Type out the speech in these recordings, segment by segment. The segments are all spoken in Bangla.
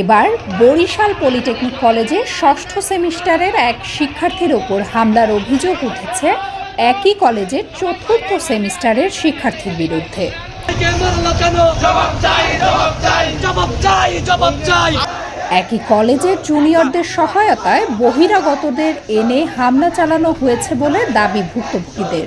এবার বরিশাল পলিটেকনিক কলেজে ষষ্ঠ সেমিস্টারের এক শিক্ষার্থীর ওপর হামলার অভিযোগ উঠেছে। একই কলেজের চতুর্থ সেমিস্টারের শিক্ষার্থীর বিরুদ্ধে। একই কলেজের জুনিয়রদের সহায়তায় বহিরাগতদের এনে হামলা চালানো হয়েছে বলে দাবি ভুক্তভোগীদের।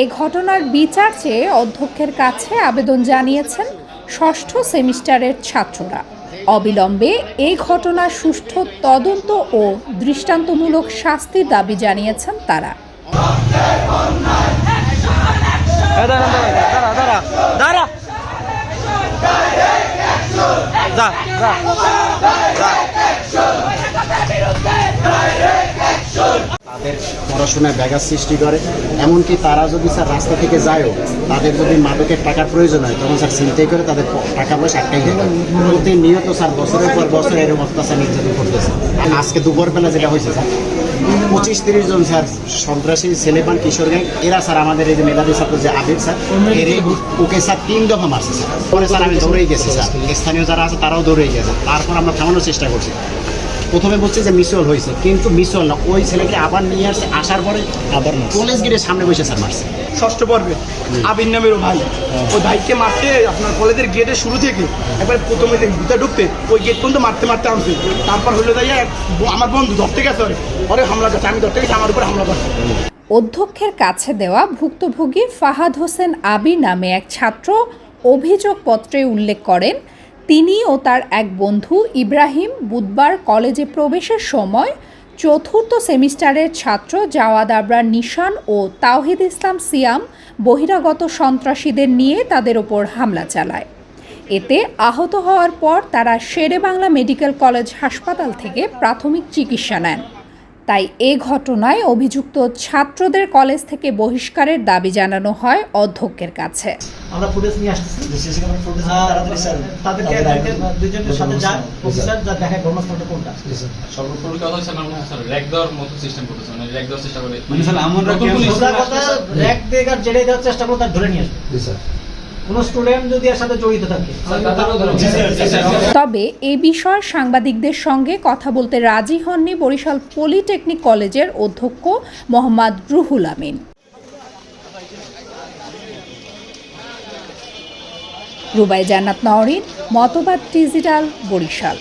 এ ঘটনার বিচার চেয়ে অধ্যক্ষের কাছে আবেদন জানিয়েছেন ষষ্ঠ সেমিস্টারের ছাত্ররা। অবিলম্বে এই ঘটনার সুষ্ঠু তদন্ত ও দৃষ্টান্তমূলক শাস্তির দাবি জানিয়েছেন তারা। যা যা। পড়াশোনায় ব্যাঘাত সৃষ্টি করে। এমনকি তারা যদি স্যার রাস্তা থেকে যায়ও, তাদের যদি মাদকের টাকার প্রয়োজন হয়, তখন স্যার চিন্তাই করে তাদের টাকা পয়সা আটকাই দেয় প্রতিনিয়ত স্যার বছরের পর বছর এরকম অত্যাচার নির্যাতন করতেছে। আজকে দুপুরবেলা যেটা হয়েছে স্যার পঁচিশ তিরিশ জন স্যার সন্ত্রাসী ছেলেপান কিশোর গ্যাং, এরা স্যার আমাদের এই যে মেধাবী ছাত্র যে আবির স্যার এর ওকে স্যার তিন দফা মারছে স্যার। পরে স্যার আমি দৌড়েই গেছি স্যার। স্থানীয় যারা আছে তারাও দৌড়েই গেছে। তারপর আমরা থামানোর চেষ্টা করছি। প্রথমে বলছে যে মিসল হয়েছে কিন্তু মিসল না ওই ছেলেকে আবার নিয়ে আসছে আসার পরে আবার কলেজ গেটের সামনে বসে স্যার মারছে। ষষ্ঠ পর্বে আবির নামেরও ভাই ওই ভাইকে মারতে আপনার কলেজের গেটের শুরু থেকে একবার প্রথমে ভিতরে ঢুকতে ওই গেট পর্যন্ত মারতে মারতে আনছে। তারপর হলো তাই আমার বন্ধু ধরতে গেছে ওরে। ওরে হামলা করছে আমি ধরতে গেছি আমার উপর হামলা করছে। অধ্যক্ষের কাছে দেওয়া ভুক্তভোগী ফাহাদ হোসেন আবির নামে এক ছাত্র অভিযোগপত্রে উল্লেখ করেন তিনি ও তার এক বন্ধু ইব্রাহিম বুধবার কলেজে প্রবেশের সময় চতুর্থ সেমিস্টারের ছাত্র জাওয়াদ আবরার নিশান ও তাওহিদ ইসলাম সিয়াম বহিরাগত সন্ত্রাসীদের নিয়ে তাদের ওপর হামলা চালায়। এতে আহত হওয়ার পর তারা শেরে বাংলা মেডিকেল কলেজ হাসপাতাল থেকে প্রাথমিক চিকিৎসা নেন। তাই এ ঘটনায় অভিযুক্ত ছাত্রদের কলেজ থেকে বহিষ্কারের দাবি জানানো হয় অধ্যক্ষের কাছে। আমরা ফুটেজ নিয়ে আসতেছি। তাদেরকে দুজনের সাথে যায় প্রফেসর যা দেখায় ঘটনাস্থলটা কোনটা? সর্বপ্রথম কথা হচ্ছে আমরা স্যার র্যাক দেওয়ার মতো সিস্টেম করতেছে র্যাক দেওয়ার চেষ্টা করে। মানে স্যার আমরা নতুন কেন- পুলিশ সোজা কথা র্যাক দেগার জেরে দেওয়ার চেষ্টা করো তার ধরে নিয়ে আসবে। কোনো স্টুডেন্ট যদি এর সাথে জড়িত থাকে তাদেরও ধরো। জি স্যার, জি স্যার। তবে এ বিষয়ে সাংবাদিকদের সঙ্গে কথা বলতে রাজি হননি বরিশাল পলিটেকনিক কলেজের অধ্যক্ষ মোহাম্মদ রুহুল আমিন। রুবাই জান্নাত নওরিন মতবাদ ডিজিটাল বরিশাল।